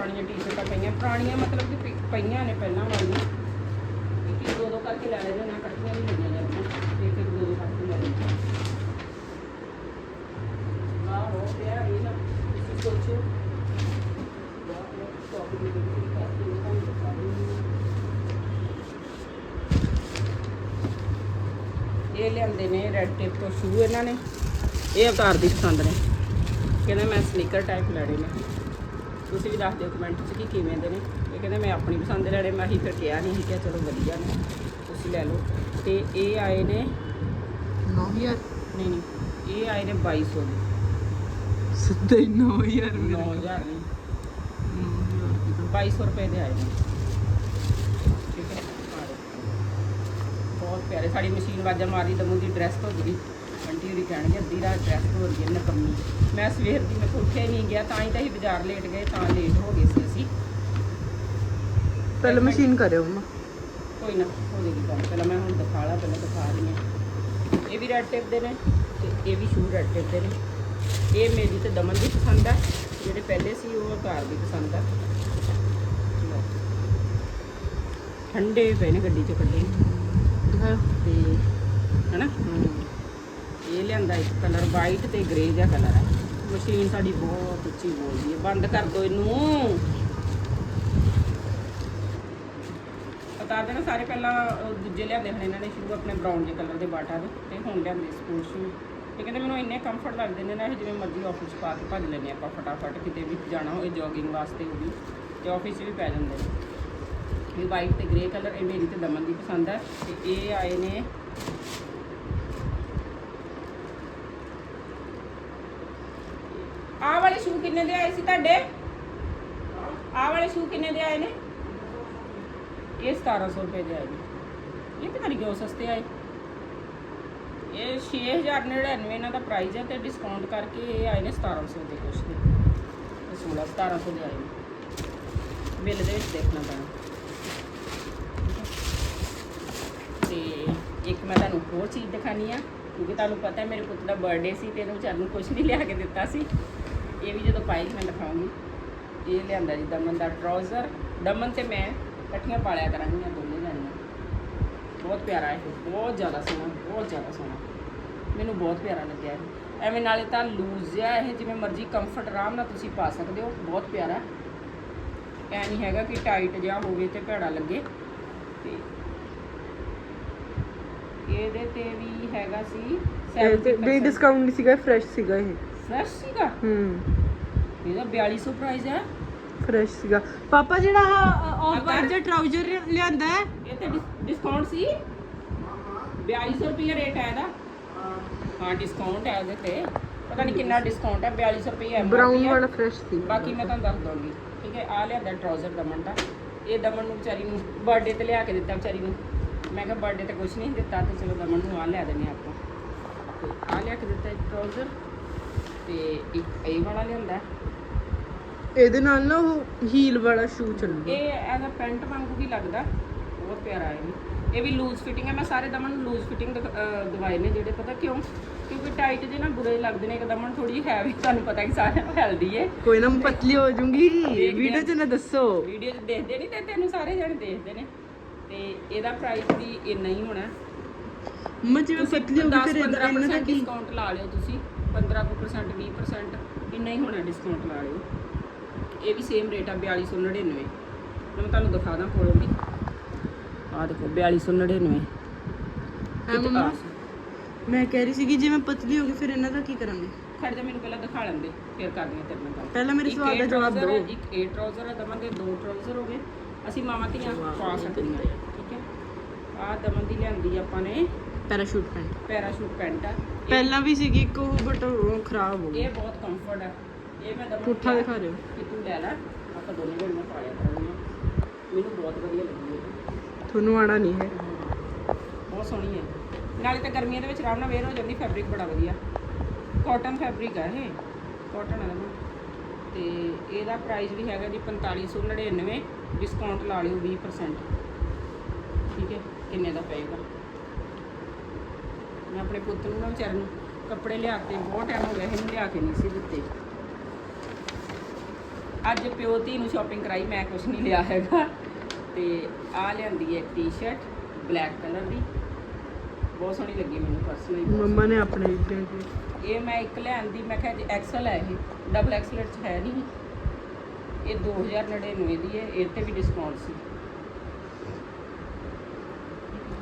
ਪੁਰਾਣੀਆਂ ਟੀ-ਸ਼ਰਟਾਂ ਪਈਆਂ। ਪੁਰਾਣੀਆਂ ਮਤਲਬ ਕਿ ਪਈਆਂ ਨੇ ਪਹਿਲਾਂ ਵਾਲੀਆਂ। ਇੱਕ ਇੱਕ ਦੋ ਦੋ ਕਰਕੇ ਲੈ ਲੈਣੇ ਨਾ ਇਕੱਠੀਆਂ ਨਹੀਂ ਲਈਆਂ ਜਾਂਦੀਆਂ ਇੱਕ ਇੱਕ ਦੋ ਦੋ ਕਰਕੇ ਲੈ ਲੈਣੇ ਆਹੋ ਪਿਆ ਇਹ ਨਾ। ਤੁਸੀਂ ਸੋਚੋ। ਬਹੁਤ ਦੀ ਜਿਹੜੀ ਕਰਦੇ ਨੇ ਤੁਹਾਨੂੰ ਦਿਖਾ ਦਿੰਦੀ ਇਹ ਲਿਆਂਦੇ ਨੇ ਰੈਡ ਟੇਪ ਤੋਂ ਸ਼ੂ ਇਹਨਾਂ ਨੇ। ਇਹ ਅਵਤਾਰ ਦੀ ਪਸੰਦ ਨੇ। ਕਹਿੰਦੇ ਮੈਂ ਸਨੀਕਰ ਟਾਈਪ ਲੈਣੇ ਨੇ ਤੁਸੀਂ ਵੀ ਦੱਸ ਦਿਓ ਕਮੈਂਟ 'ਚ ਕਿ ਕਿਵੇਂ ਦੇ ਨੇ। ਇਹ ਕਹਿੰਦੇ ਮੈਂ ਆਪਣੀ ਪਸੰਦ ਦੇ ਲੈਣੇ ਮੈਂ ਹੀ ਫਿਰ ਕਿਹਾ ਨਹੀਂ ਸੀ ਕਿ ਚਲੋ ਵਧੀਆ ਨੇ ਤੁਸੀਂ ਲੈ ਲਓ। ਤੇ ਇਹ ਆਏ ਨੇ 9000 ਨਹੀਂ ਨਹੀਂ ਇਹ ਆਏ ਨੇ 2200 ਦੇ। ਸਿੱਧੇ 9000 9000 ਨਹੀਂ। 2200 ਰੁਪਏ ਦੇ ਆਏ ਨੇ। ਠੀਕ ਹੈ। ਬਹੁਤ ਪਿਆਰੇ ਸਾਡੀ ਮਸ਼ੀਨ ਵਾਜਾ ਮਾਰੀ ਦਮੂ ਦੀ ਡਰੈਸ ਧੋ ਗਈ ਆਂਟੀ ਹੋਰੀ ਕਹਿਣਗੇ ਅੱਧੀ ਰਾਤ ਡਰੈਸ ਧੋ ਰਹੀ ਹੈ ਨਕਮੀ ਮੈਂ ਸਵੇਰ ਦੀ ਮੈਂ ਉੱਠਿਆ ਹੀ ਨਹੀਂ ਗਿਆ ਤਾਂ ਹੀ ਤਾਂ ਅਸੀਂ ਬਾਜ਼ਾਰ ਲੇਟ ਗਏ ਤਾਂ ਲੇਟ ਹੋ ਗਏ ਸੀ ਅਸੀਂ। ਪਹਿਲਾਂ ਮਸ਼ੀਨ ਕਰਿਓ ਮਮਾ। ਕੋਈ ਨਾ ਹੋ ਜਾਏਗੀ ਕੰਮ। ਪਹਿਲਾਂ ਮੈਂ ਹੁਣ ਦਿਖਾ ਲਾ ਪਹਿਲਾਂ ਦਿਖਾ ਰਹੀ ਹਾਂ। ਇਹ ਵੀ ਰੈਡ ਟੇਪ ਦੇ ਨੇ ਤੇ ਇਹ ਵੀ ਸ਼ੂ ਰੈਡ ਟੇਪ ਦੇ ਨੇ। ਇਹ ਮੇਰੀ ਤੇ ਦਮਨ ਦੀ ਪਸੰਦ ਆ ਜਿਹੜੇ ਪਹਿਲੇ ਸੀ ਉਹ ਘਰ ਦੀ ਪਸੰਦ ਆ। ਠੰਡੇ ਪਏ ਨੇ ਗੱਡੀ 'ਚ ਕੱਢੇ। ਦਿਖਾਓ। ਤੇ ਹਨਾ? ਇਹ ਲਿਆਂਦਾ ਇੱਕ ਕਲਰ ਵਾਈਟ ਤੇ ਗ੍ਰੇ ਜਿਹਾ ਕਲਰ ਹੈ। ਮਸ਼ੀਨ ਸਾਡੀ ਬਹੁਤ ਉੱਚੀ ਬੋਲਦੀ ਹੈ। ਬੰਦ ਕਰ ਦਿਓ ਇਹਨੂੰ। ਬਤਾ ਦੇਣਾ ਸਾਰੇ ਪਹਿਲਾਂ ਦੂਜੇ ਲਿਆਂਦੇ ਹਨ ਇਹਨਾਂ ਨੇ ਸ਼ੁਰੂ ਆਪਣੇ ਬਰਾਊਨ ਜਿਹੇ ਕਲਰ ਦੇ ਬਾਟਾ ਦੇ ਤੇ ਹੁਣ ਲਿਆਂਦੇ ਸਕੂਲ ਸ਼ੂ ਇਹ ਕਹਿੰਦੇ ਮੈਨੂੰ ਇੰਨੇ ਕੰਫਰਟ ਲੱਗਦੇ ਨੇ ਨਾ, ਇਹ ਜਿਵੇਂ ਮਰਜ਼ੀ ਆਫਿਸ ਪਾ ਕੇ ਭੱਜ ਲੈਂਦੇ ਆਪਾਂ ਫਟਾਫਟ, ਕਿਤੇ ਵੀ ਜਾਣਾ ਹੋਵੇ ਜੋਗਿੰਗ ਵਾਸਤੇ ਉਹ ਵੀ, ਤੇ ਆਫਿਸ 'ਚ ਵੀ ਪੈ ਜਾਂਦੇ ਨੇ। ਇਹ ਵਾਈਟ ਤੇ ਗ੍ਰੇ ਕਲਰ ਇਹ ਮੇਰੀ ਤੇ ਦਮਨ ਦੀ ਪਸੰਦ ਹੈ। ਤੇ ਇਹ ਆਏ ਨੇ ਆਹ ਵਾਲੇ ਸ਼ੂ ਕਿੰਨੇ ਦੇ ਆਏ ਸੀ ਤੁਹਾਡੇ? ਆਹ ਵਾਲੇ ਸ਼ੂ ਕਿੰਨੇ ਦੇ ਆਏ ਨੇ? ਇਹ 1700 ਰੁਪਏ ਦੇ ਆਏ ਨੇ। ਇਹ ਪਤਾ ਨਹੀਂ ਕਿਉਂ ਸਸਤੇ ਆਏ। ਇਹ 6099 ਇਹਨਾਂ ਦਾ ਪ੍ਰਾਈਸ ਹੈ ਤੇ ਡਿਸਕਾਊਂਟ ਕਰਕੇ ਇਹ ਆਏ ਨੇ 1700 ਦੇ ਕੁਛ ਦੇ। 16 1700 ਦੇ ਆਏ ਨੇ। ਬਿੱਲ ਦੇ ਵਿੱਚ ਦੇਖਣਾ ਪੈਣਾ। ਤੇ ਇੱਕ ਮੈਂ ਤੁਹਾਨੂੰ ਹੋਰ ਚੀਜ਼ ਦਿਖਾਣੀ ਆ, ਕਿਉਂਕਿ ਤੁਹਾਨੂੰ ਪਤਾ ਮੇਰੇ ਪੁੱਤ ਦਾ ਬਰਥਡੇ ਸੀ ਤੇ ਇਹਨੂੰ ਵਿਚਾਰ ਨੂੰ ਕੁਝ ਨਹੀਂ ਲਿਆ ਕੇ ਦਿੱਤਾ ਸੀ। ਇਹ ਵੀ ਜਦੋਂ ਪਾਏਗੀ ਮੈਂ ਦਿਖਾਉਂਗੀ ਇਹ ਲਿਆਂਦਾ ਜੀ ਦਮਨ ਦਾ ਟਰਾਊਜ਼ਰ ਦਮਨ ਤੇ ਮੈਂ ਇਕੱਠੀਆਂ ਪਾਲਿਆ ਕਰਾਂਗੀਆਂ ਦੋਨੇ ਜਾਣੀਆਂ। ਬਹੁਤ ਪਿਆਰਾ ਹੈ ਇਹ, ਬਹੁਤ ਜ਼ਿਆਦਾ ਸੋਹਣਾ ਬਹੁਤ ਜ਼ਿਆਦਾ ਸੋਹਣਾ। ਮੈਨੂੰ ਬਹੁਤ ਪਿਆਰਾ ਲੱਗਿਆ ਇਹ। ਐਵੇਂ ਨਾਲੇ ਤਾਂ ਲੂਜ਼ ਜਿਹਾ ਇਹ ਜਿਵੇਂ ਮਰਜ਼ੀ ਕੰਫਰਟ ਆਰਾਮ ਨਾਲ ਤੁਸੀਂ ਪਾ ਸਕਦੇ ਹੋ। ਬਹੁਤ ਪਿਆਰਾ। ਐ ਨਹੀਂ ਹੈਗਾ ਕਿ ਟਾਈਟ ਜਿਹਾ ਹੋਵੇ ਤੇ ਭੈੜਾ ਲੱਗੇ। ਤੇ ਇਹਦੇ ਤੇ ਵੀ ਹੈਗਾ ਸੀ ਵੀ ਡਿਸਕਾਊਂਟ ਨਹੀਂ ਸੀਗਾ ਫਰੈਸ਼ ਸੀਗਾ ਇਹ। ਫਰੈਸ਼ ਸੀਗਾ? ਹੂੰ। ਇਹਦਾ 4200 ਪ੍ਰਾਈਸ ਹੈ ਫਰੈਸ਼ ਸੀਗਾ। ਪਾਪਾ ਜਿਹੜਾ ਆਫ ਅਗਰ- ਵਾਈਟ ਜਿਹਾ ਟਰਾਊਜ਼ਰ ਲਿਆਂਦਾ ਹੈ? ਇਹ ਤੇ ਡਿਸਕਾਊਂਟ ਸੀ। 4200 ਰੁਪਏ ਰੇਟ ਹੈ ਇਹਦਾ। ਹਾਂ ਡਿਸਕਾਊਂਟ ਹੈ ਉਹਦੇ ਤੇ। ਪਤਾ ਨਹੀਂ ਕਿੰਨਾ ਡਿਸਕਾਊਂਟ ਹੈ 4200 ਰੁਪਏ ਹੈ ਬ੍ਰਾਊਨ ਵਾਲਾ ਫਰੈਸ਼ ਸੀ। ਬਾਕੀ ਮੈਂ ਤੁਹਾਨੂੰ ਦੱਸ ਦਵਾਂਗੀ ਠੀਕ ਹੈ ਆ ਲਿਆਦਾ ਟਰਾਊਜ਼ਰ ਦਮਨ ਦਾ। ਇਹ ਦਮਨ ਨੂੰ ਵਿਚਾਰੀ ਨੂੰ ਬਰਥਡੇ ਤੇ ਲਿਆ ਕੇ ਦਿੱਤਾ ਵਿਚਾਰੀ ਨੂੰ। ਮੈਂ ਕਿਹਾ ਬਰਥਡੇ ਤੇ ਕੁਝ ਨਹੀਂ ਦਿੱਤਾ ਤੇ ਚਲੋ ਦਮਨ ਨੂੰ ਆ ਲਿਆ ਦਿੰਦੇ ਆਪਾਂ। ਆ ਲਿਆ ਕੇ ਦਿੱਤਾ ਟਰਾਊਜ਼ਰ ਤੇ ਇੱਕ ਇਹ ਵਾਲਾ ਲਿਆਂਦਾ। ਇਹਦੇ ਨਾਲ ਨਾ ਉਹ ਹੀਲ ਵਾਲਾ ਸ਼ੂ ਚੱਲੂਗਾ। ਇਹ ਐਜ਼ ਅ ਪੈਂਟ ਵਾਂਗੂ ਵੀ ਲੱਗਦਾ ਬਹੁਤ ਪਿਆਰਾ ਹੈ ਇਹ। ਵੀ ਇਹ ਵੀ ਲੂਜ਼ ਫਿਟਿੰਗ ਹੈ ਮੈਂ ਸਾਰੇ ਦਮਨ ਨੂੰ ਲੂਜ਼ ਫਿਟਿੰਗ ਦਵਾਏ ਨੇ ਜਿਹੜੇ ਪਤਾ ਕਿਉਂ? ਕਿਉਂਕਿ ਟਾਈਟ ਜੇ ਨਾ ਬੁਰੇ ਲੱਗਦੇ ਨੇ ਇੱਕ ਦਮਨ ਥੋੜੀ ਜਿਹੀ ਹੈ ਵੀ ਤੁਹਾਨੂੰ ਪਤਾ ਕਿ ਸਾਰਿਆਂ ਨੂੰ ਹੈਲਦੀ ਹੈ ਕੋਈ ਨਾ ਮੈਂ ਪਤਲੀ ਹੋ ਦੇਖ ਵੀਡੀਓ 'ਚ ਨਾ ਦੱਸੋ। ਵੀਡੀਓ 'ਚ ਦੇਖਦੇ ਨਹੀਂ ਤੇ ਤੈਨੂੰ ਸਾਰੇ ਜਣੇ ਦੇਖਦੇ ਨੇ। ਤੇ ਇਹਦਾ ਪ੍ਰਾਈਸ ਵੀ ਇੰਨਾ ਹੀ ਹੋਣਾ। ਮੈਂ ਜਿਵੇਂ ਪਤਲੀ ਹੋ ਗਈ ਫਿਰ ਇਹਨਾਂ ਦਾ 15% ਕੀ ਡਿਸਕਾਊਂਟ ਲਾ ਲਿਓ ਤੁਸੀਂ। 15% 20% ਇੰਨਾ ਹੀ ਹੋਣਾ ਡਿਸਕਾਊਂਟ ਲਾ ਲਿਓ। ਇਹ ਵੀ ਸੇਮ ਰੇਟ ਆ 4299 ਮੈਂ ਤੁਹਾਨੂੰ ਦਿਖਾ ਦਾਂ ਕੋਲੋਂ ਵੀ। ਆਹ ਦੇਖੋ 4299 ਹਾਂ ਮੰਮਾ। ਮੈਂ ਕਹਿ ਰਹੀ ਸੀਗੀ ਜੇ ਮੈਂ ਪਤਲੀ ਹੋ ਗਈ ਫਿਰ ਇਹਨਾਂ ਦਾ ਕੀ ਕਰਾਂਗੇ? ਖੜ ਜਾ ਮੈਨੂੰ ਪਹਿਲਾਂ ਦਿਖਾ ਲੈਂਦੇ। ਫਿਰ ਕਰਦੀ ਹਾਂ ਤੇਰੇ ਨਾਲ ਗੱਲ। ਪਹਿਲਾਂ ਮੇਰੇ ਸਵਾਲ ਦਾ ਜਵਾਬ ਦਿਓ। ਇੱਕ ਇਹ ਟਰਾਊਜ਼ਰ ਹੈ ਦਮਨ ਦੇ ਟਰਾਊਜ਼ਰ ਹੋ ਗਏ। ਅਸੀਂ ਮਾਮਾ ਧੀਆਂ ਪਾ ਸਕਦੀਆਂ। ਠੀਕ ਹੈ? ਆਹ ਦਮਨ ਦੀ ਲਿਆਂਦੀ ਆਪਾਂ ਨੇ। Parachute pant. ਪੈਰਾਸ਼ੂਟ ਪੈਂਟ ਆ। ਇਹ- ਪਹਿਲਾਂ ਵੀ ਸੀਗੀ ਇੱਕ ਉਹ ਬਟ ਉਹ ਖਰਾਬ ਹੋ ਗਈ। ਇਹ ਬਹੁਤ ਕੰਫਰਟ ਹੈ ਇਹ ਮੈਂ ਦਮਨ ਪੁੱਠਾ ਦਿਖਾ ਦਿਓ। ਕਿ ਤੂੰ ਲੈ ਲੈ ਆਪਾਂ ਦੋਨੇ ਜਣੇ ਪਾ ਲਿਆ ਕਰਾਂਗੇ। ਮੈਨੂੰ ਬਹੁਤ ਵਧੀਆ ਲੱਗੀ ਇਹ। ਤੁਹਾਨੂੰ ਆਣਾ ਨਹੀਂ ਹੈ। ਬਹੁਤ ਸੋਹਣੀ ਹੈ। ਨਾਲੇ ਤਾਂ ਗਰਮੀਆਂ ਦੇ ਵਿੱਚ ਆਰਾਮ ਨਾਲ ਵੇਅਰ ਹੋ ਜਾਂਦੀ ਫੈਬਰਿਕ ਬੜਾ ਵਧੀਆ। ਕਾਟਨ ਫੈਬਰਿਕ ਹੈ ਇਹ। ਕਾਟਨ ਹੈ ਨਾ। ਤੇ ਇਹਦਾ ਪ੍ਰਾਈਸ ਵੀ ਹੈਗਾ ਜੀ 4599 ਡਿਸਕਾਊਂਟ ਲਾ ਲਿਓ 20% ਠੀਕ ਹੈ? ਕਿੰਨੇ ਦਾ ਪਏਗਾ? ਮੈਂ ਆਪਣੇ ਪੁੱਤ ਨੂੰ ਨਾ ਵਿਚਾਰੇ ਨੂੰ ਕੱਪੜੇ ਲਿਆ ਕੇ ਬਹੁਤ ਟਾਈਮ ਹੋ ਗਿਆ ਇਹਨੂੰ ਲਿਆ ਕੇ ਨਹੀਂ ਸੀ ਦਿੱਤੇ। ਅੱਜ ਪਿਓ ਧੀ ਨੂੰ ਸ਼ਾਪਿੰਗ ਕਰਾਈ ਮੈਂ ਕੁਝ ਨਹੀਂ ਲਿਆ ਹੈਗਾ। ਤੇ ਆ ਲਿਆਂਦੀ ਹੈ ਟੀ-ਸ਼ਰਟ ਬਲੈਕ ਕਲਰ ਦੀ। ਬਹੁਤ ਸੋਹਣੀ ਲੱਗੀ ਮੈਨੂੰ ਪਰਸਨਲੀ ਮੰਮਾ ਨੇ ਆਪਣੇ ਵੀ ਇਹ ਮੈਂ ਇੱਕ ਲਿਆਂਦੀ ਮੈਂ ਕਿਹਾ ਜੀ ਐਕਸਲ ਹੈ ਇਹ ਡਬਲ ਐਕਸਲ ਚ ਹੈ ਨਹੀਂ ਇਹ। 2099 ਦੀ ਹੈ ਇਹ ਤੇ ਵੀ ਡਿਸਕਾਊਂਟ ਸੀ।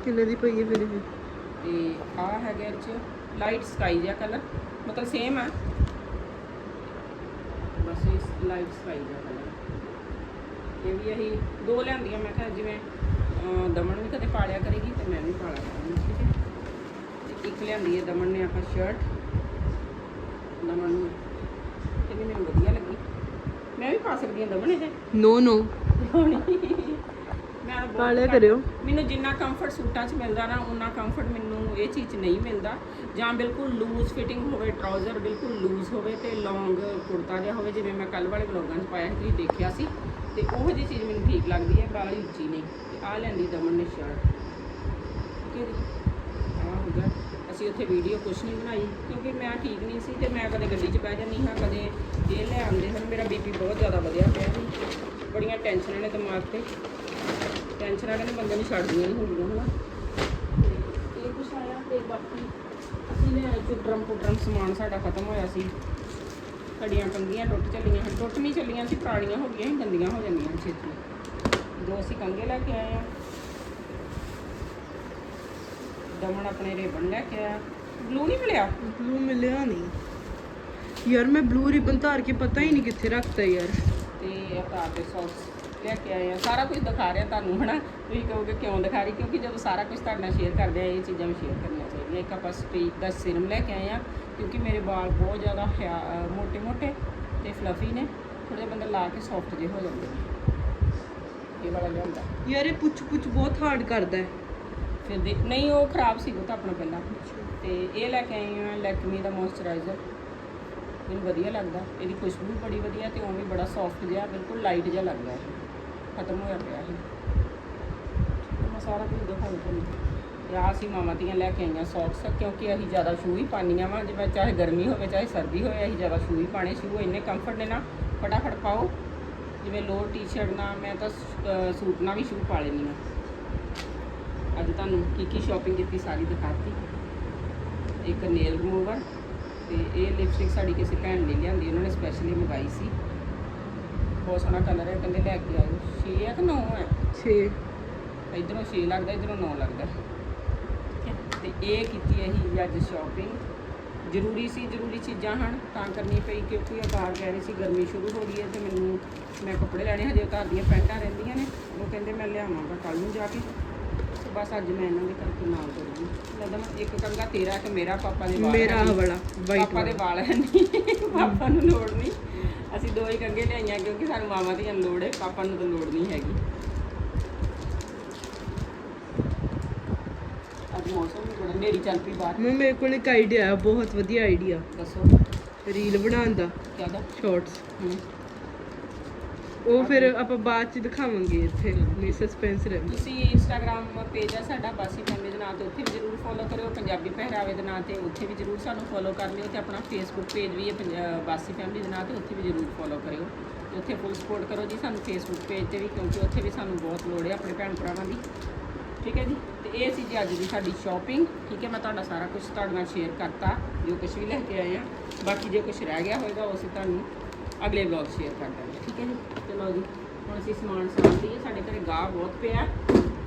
ਕਿੰਨੇ ਦੀ ਪਈ ਹੈ ਫਿਰ ਇਹ? ਤੇ ਆ ਹੈਗਾ ਇਹ ਚ ਲਾਈਟ ਸਕਾਈ ਜਿਹਾ ਕਲਰ ਮਤਲਬ ਸੇਮ ਹੈ ਬਸ ਇਸ ਲਾਈਟ ਸਕਾਈ ਜਿਹਾ ਕਲਰ ਇਹ ਵੀ ਅਸੀਂ ਦੋ ਲਿਆਂਦੀਆਂ ਮੈਂ ਕਿਹਾ ਜਿਵੇਂ ਦਮਨ ਵੀ ਕਦੇ ਪਾਲਿਆ ਕਰੇਗੀ ਤੇ ਮੈਂ ਵੀ ਪਾਲਿਆ ਕਰਾਂਗੀ ਠੀਕ ਹੈ। ਇੱਕ ਲਿਆਂਦੀ ਹੈ ਦਮਨ ਨੇ ਆਪਾਂ ਸ਼ਰਟ ਦਮਨ ਨੂੰ ਇਹ ਵੀ ਮੈਨੂੰ ਵਧੀਆ ਲੱਗੀ। ਮੈਂ ਵੀ ਪਾ ਸਕਦੀ ਹਾਂ ਦਮਨ ਇਹ ਨੋ ਨੋ ਤਾਂ ਬਹੁਤ ਪਾਲਿਆ ਕਰਿਓ। ਮੈਨੂੰ ਜਿੰਨਾ ਕੰਫਰਟ ਸੂਟਾਂ 'ਚ ਮਿਲਦਾ ਨਾ ਉਨਾ ਕੰਫਰਟ ਮੈਨੂੰ ਇਹ ਚੀਜ਼ 'ਚ ਨਹੀਂ ਮਿਲਦਾ। ਜਾਂ ਬਿਲਕੁਲ ਲੂਜ਼ ਫਿਟਿੰਗ ਹੋਵੇ ਟਰਾਊਜ਼ਰ ਬਿਲਕੁਲ ਲੂਜ਼ ਹੋਵੇ ਤੇ ਲੌਂਗ ਕੁੜਤਾ ਜਿਹਾ ਹੋਵੇ, ਜਿਵੇਂ ਮੈਂ ਕੱਲ ਵਾਲੇ ਵਲੋਗਾਂ 'ਚ ਪਾਇਆ ਸੀ ਦੇਖਿਆ ਸੀ। ਤੇ ਉਹ ਜਿਹੀ ਚੀਜ਼ ਮੈਨੂੰ ਠੀਕ ਲੱਗਦੀ ਹੈ ਬਾਲੀ ਉੱਚੀ ਨਹੀਂ। ਤੇ ਆ ਲੈਂਦੀ ਦਮਨ ਨੇ ਸ਼ਰਟ ਜੀ? ਆ ਹੋ ਗਿਆ। ਅਸੀਂ ਉੱਥੇ ਵੀਡੀਓ ਕੁਛ ਨਹੀਂ ਬਣਾਈ, ਕਿਉਂਕਿ ਮੈਂ ਠੀਕ ਨਹੀਂ ਸੀ ਤੇ ਮੈਂ ਕਦੇ ਗੱਡੀ 'ਚ ਬਹਿ ਜਾਂਦੀ ਹਾਂ, ਕਦੇ ਇਹ ਲੈ ਆਉਂਦੇ ਹਨ। ਮੇਰਾ ਬੀਪੀ ਬਹੁਤ ਜ਼ਿਆਦਾ ਵਧਿਆ ਪਿਆ ਸੀ। ਬੜੀਆਂ ਟੈਨਸ਼ਨਾਂ ਨੇ ਦਿਮਾਗ ਤੇ। ਟੈਨਸ਼ਨਾਂ ਕਹਿੰਦੇ ਬੰਦੇ ਨੂੰ ਛੱਡਦੀਆਂ ਨਹੀਂ ਹੁੰਦੀਆਂ ਹਨਾ। ਤੇ ਇਹ ਕੁਛ ਆਇਆ ਤੇ ਬਾਕੀ ਅਸੀਂ ਨੇ ਅੱਜ ਡਰਮ ਪੁੱਟਰਮ ਸਮਾਨ ਸਾਡਾ ਖਤਮ ਹੋਇਆ ਸੀ। ਘੜੀਆਂ ਕੰਗੀਆਂ ਟੁੱਟ ਚੱਲੀਆਂ ਹਨ ਟੁੱਟ ਨਹੀਂ ਚੱਲੀਆਂ ਸੀ ਪੁਰਾਣੀਆਂ ਹੋ ਗਈਆਂ ਗੰਦੀਆਂ ਹੋ ਜਾਂਦੀਆਂ ਛੇਤੀ। ਦੋ ਅਸੀਂ ਕੰਗੇ ਲੈ ਕੇ ਆਏ ਆ ਦਮਨ ਆਪਣੇ ਰੇਬਨ ਲੈ ਕੇ ਆਇਆ। ਬਲੂ ਨਹੀਂ ਮਿਲਿਆ? ਬਲੂ ਮਿਲਿਆ ਨਹੀਂ। ਯਾਰ ਮੈਂ ਬਲੂ ਰਿਬਨ ਧਾਰ ਕੇ ਪਤਾ ਹੀ ਨਹੀਂ ਕਿੱਥੇ ਰੱਖਤਾ ਯਾਰ। ਤੇ ਆਪਾਂ ਆਪੇ ਸੌਸ ਲੈ ਕੇ ਆਏ ਆ। ਸਾਰਾ ਕੁਝ ਦਿਖਾ ਰਿਹਾ ਤੁਹਾਨੂੰ ਹਨਾ? ਤੁਸੀਂ ਕਹੋਗੇ ਕਿਉਂ ਦਿਖਾ ਰਹੀ? ਕਿਉਂਕਿ ਜਦੋਂ ਸਾਰਾ ਕੁਝ ਤੁਹਾਡੇ ਨਾਲ ਸ਼ੇਅਰ ਕਰਦੇ ਆ ਇਹ ਚੀਜ਼ਾਂ ਵੀ ਸ਼ੇਅਰ ਕਰਨੀਆਂ ਚਾਹੀਦੀਆਂ। ਇੱਕ ਆਪਾਂ ਸਟ੍ਰੀਕ ਦਾ ਸਿਰਮ ਲੈ ਕੇ ਆਏ ਆ ਕਿਉਂਕਿ ਮੇਰੇ ਵਾਲ ਬਹੁਤ ਜ਼ਿਆਦਾ ਮੋٹے ਮੋٹے ਤੇ ਫਲਫੀ ਨੇ। ਥੋੜੇ ਬੰਦਾ ਲਾ ਕੇ ਸੌਫਟ ਜਿਹੇ ਹੋ ਜਾਂਦੇ ਨੇ। ਇਹ ਵਾਲਾ ਲਿਆਉਂਦਾ। ਯਾਰ ਇਹ ਪੁੱਛ ਪੁੱਛ ਬਹੁਤ ਹਾਰਡ ਕਰਦਾ ਹੈ। ਫਿਰ ਦੇ ਨਹੀਂ ਉਹ ਖਰਾਬ ਸੀ ਉਹ ਤਾਂ ਆਪਣਾ ਪਹਿਲਾਂ। ਤੇ ਇਹ ਲੈ ਕੇ ਆਈ ਹਾਂ ਲੈਕਮੀ ਦਾ ਮੋਇਸਚਰਾਈਜ਼ਰ ਮੈਨੂੰ ਵਧੀਆ ਲੱਗਦਾ। ਇਹਦੀ ਖੁਸ਼ਬੂ ਬੜੀ ਵਧੀਆ ਤੇ ਉਹ ਵੀ ਬੜਾ ਸੌਫਟ ਜਿਹਾ ਬਿਲਕੁਲ ਲਾਈਟ ਜਿਹਾ ਲੱਗਦਾ ਹੈ। ਖਤਮ ਹੋਇਆ ਪਿਆ ਸੀ। ਮੈਂ ਸਾਰਾ ਕੁਝ ਦਿਖਾਉਂ ਤੁਹਾਨੂੰ ਤੇ ਆਹ ਅਸੀਂ ਮਾਮਾ ਦੀਆਂ ਲੈ ਕੇ ਆਈਆਂ ਸੌਕਸ ਕਿਉਂਕਿ ਅਸੀਂ ਜ਼ਿਆਦਾ ਸ਼ੂ ਹੀ ਪਾਉਂਦੀਆਂ ਵਾਂ, ਜਿਵੇਂ ਚਾਹੇ ਗਰਮੀ ਹੋਵੇ, ਚਾਹੇ ਸਰਦੀ ਹੋਵੇ, ਅਸੀਂ ਜ਼ਿਆਦਾ ਸ਼ੂ ਹੀ ਪਾਣੇ ਸ਼ੂ ਇੰਨੇ ਕੰਫਰਟ ਨੇ ਨਾ, ਫਟਾਫਟ ਪਾਓ। ਜਿਵੇਂ ਲੋਅਰ ਟੀ-ਸ਼ਰਟ ਨਾਲ ਮੈਂ ਤਾਂ ਸੂਟ ਨਾਲ ਵੀ ਸ਼ੂ ਪਾ ਲੈਂਦੀ ਹਾਂ। ਅੱਜ ਤੁਹਾਨੂੰ ਕੀ ਕੀ ਸ਼ਾਪਿੰਗ ਕੀਤੀ ਸਾਰੀ ਦਿਖਾਤੀ। ਇੱਕ ਨੇਲ ਰਿਮੂਵਰ ਤੇ ਇਹ ਲਿਪਸਟਿਕ ਸਾਡੀ ਕਿਸੇ ਭੈਣ ਨੇ ਲਿਆਂਦੀ, ਉਹਨਾਂ ਨੇ ਸਪੈਸ਼ਲੀ ਮੰਗਾਈ ਸੀ। ਬਹੁਤ ਸੋਹਣਾ ਕਲਰ ਹੈ ਕਹਿੰਦੇ ਲੈ ਕੇ ਆਇਓ। 6 ਹੈ ਕਿ 9 ਹੈ 6 ਇਧਰੋਂ 6 ਲੱਗਦਾ ਇਧਰੋਂ 9 ਲੱਗਦਾ। ਠੀਕ ਹੈ। ਤੇ ਇਹ ਕੀਤੀ ਅਸੀਂ ਅੱਜ ਸ਼ਾਪਿੰਗ ਜ਼ਰੂਰੀ ਸੀ ਜ਼ਰੂਰੀ ਚੀਜ਼ਾਂ ਹਨ ਤਾਂ ਕਰਨੀ ਪਈ ਕਿਉਂਕਿ ਅਕਾਰ ਕਹਿ ਰਹੀ ਸੀ ਗਰਮੀ ਸ਼ੁਰੂ ਹੋ ਗਈ ਹੈ ਤੇ ਮੈਨੂੰ ਮੈਂ ਕੱਪੜੇ ਲੈਣੇ ਹਜੇ ਘਰ ਦੀਆਂ ਪੈਂਟਾਂ ਰਹਿੰਦੀਆਂ ਨੇ। ਉਹ ਕਹਿੰਦੇ ਮੈਂ ਲਿਆਵਾਂਗਾ ਕੱਲ ਨੂੰ ਜਾ ਕੇ। ਤੇ ਬਸ ਅੱਜ ਮੈਂ ਇਹਨਾਂ ਦੇ ਕਰਕੇ ਨਾਲ ਕਰੂੰਗੀ ਲੱਗਦਾ ਮੈਂ ਇੱਕ ਕੰਗਾ ਤੇਰਾ ਕਿ ਮੇਰਾ ਪਾਪਾ ਦੇ ਵਾਲ ਮੇਰਾ। ਵਾਲਾ ਪਾਪਾ ਦੇ ਵਾਲ। ਹੈ ਨਹੀਂ ਪਾਪਾ ਨੂੰ ਲੋੜ ਨਹੀਂ ਅਸੀਂ ਦੋ ਹੀ ਕੰਗੇ ਲਿਆਈਆਂ ਕਿਉਂਕਿ ਸਾਨੂੰ ਮਾਮਾ ਦੀਆਂ ਲੋੜ ਹੈ ਪਾਪਾ ਨੂੰ ਤਾਂ ਲੋੜ ਨਹੀਂ ਹੈਗੀ। ਅੱਜ ਮੌਸਮ ਵੀ ਬੜਾ ਨੇਰੀ ਚੱਲ ਪਈ ਬਾਹਰ। ਮੈਂ ਮੇਰੇ ਕੋਲ ਇੱਕ ਆਈਡੀਆ ਹੈ ਬਹੁਤ ਵਧੀਆ ਆਈਡੀਆ ਦੱਸੋ। ਰੀਲ ਬਣਾਉਣ ਦਾ। ਕਿਆਦਾ ਸ਼ਾਰਟਸ ਹੂੰ। ਉਹ ਫਿਰ ਆਪਾਂ ਬਾਅਦ ਚ ਦਿਖਾਵਾਂਗੇ ਇੱਥੇ ਨਹੀਂ ਸਸਪੈਂਸ ਰਹਿ ਤੁਸੀਂ ਇੰਸਟਾਗ੍ਰam ਪੇਜ ਆ ਸਾਡਾ ਬਾਸੀ ਫੈਮਿਲੀ ਦੇ ਨਾਂ ਤੇ, ਉੱਥੇ ਵੀ ਜਰੂਰ ਫੋਲੋ ਕਰਿਓ, ਪੰਜਾਬੀ ਪਹਿਰਾਵੇ ਦੇ ਨਾਂ ਤੇ ਉੱਥੇ ਵੀ ਜਰੂਰ ਸਾਨੂੰ ਫੋਲੋ ਕਰ ਲਿਓ, ਤੇ ਆਪਣਾ ਫੇਸਬੁੱਕ ਪੇਜ ਵੀ ਹੈ ਪੰਜਾ- ਬਾਸੀ ਫੈਮਿਲੀ ਦੇ ਨਾਂ ਤੇ, ਉੱਥੇ ਵੀ ਜਰੂਰ ਫੋਲੋ ਕਰਿਓ। ਉੱਥੇ ਫੁੱਲ ਸਪੋਰਟ ਕਰੋ ਜੀ ਸਾਨੂੰ ਫੇਸਬੁੱਕ ਪੇਜ ਤੇ ਵੀ, ਕਿਉਂਕਿ ਉੱਥੇ ਵੀ ਸਾਨੂੰ ਬਹੁਤ ਲੋੜ ਹੈ ਆਪਣੇ ਭੈਣ ਭਰਾਵਾਂ ਦੀ। ਠੀਕ ਹੈ ਜੀ? ਤੇ ਇਹ ਸੀ ਜੀ ਅੱਜ ਦੀ ਸਾਡੀ ਸ਼ਾਪਿੰਗ ਠੀਕ ਹੈ, ਮੈਂ ਤੁਹਾਡਾ ਸਾਰਾ ਕੁਝ ਤੁਹਾਡੇ ਨਾਲ ਸ਼ੇਅਰ ਕਰਤਾ, ਜੋ ਕੁਝ ਵੀ ਲੈ ਕੇ ਆਏ ਆ ਬਾਕੀ ਜੇ ਕੁਝ ਰਹਿ ਗਿਆ ਹੋਏਗਾ, ਉਹ ਅਸੀਂ ਤੁਹਾਨੂੰ ਅਗਲੇ ਵਲੌਗ ਸ਼ੇਅਰ ਕਰ ਦਾਂਗੇ। ਠੀਕ ਹੈ ਜੀ? ਚਲੋ ਜੀ ਹੁਣ ਅਸੀਂ ਸਮਾਨ ਸਾਂਭਦੇ ਹਾਂ ਸਾਡੇ ਘਰੇ ਗਾਹ ਬਹੁਤ ਪਿਆ।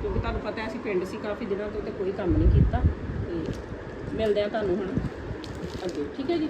ਕਿਉਂਕਿ ਤੁਹਾਨੂੰ ਪਤਾ ਅਸੀਂ ਪਿੰਡ ਸੀ ਕਾਫੀ ਦਿਨਾਂ ਤੋਂ ਤੇ ਕੋਈ ਕੰਮ ਨਹੀਂ ਕੀਤਾ। ਤੇ ਮਿਲਦੇ ਆ ਤੁਹਾਨੂੰ ਹੁਣ ਅੱਗੇ, ਠੀਕ ਹੈ ਜੀ?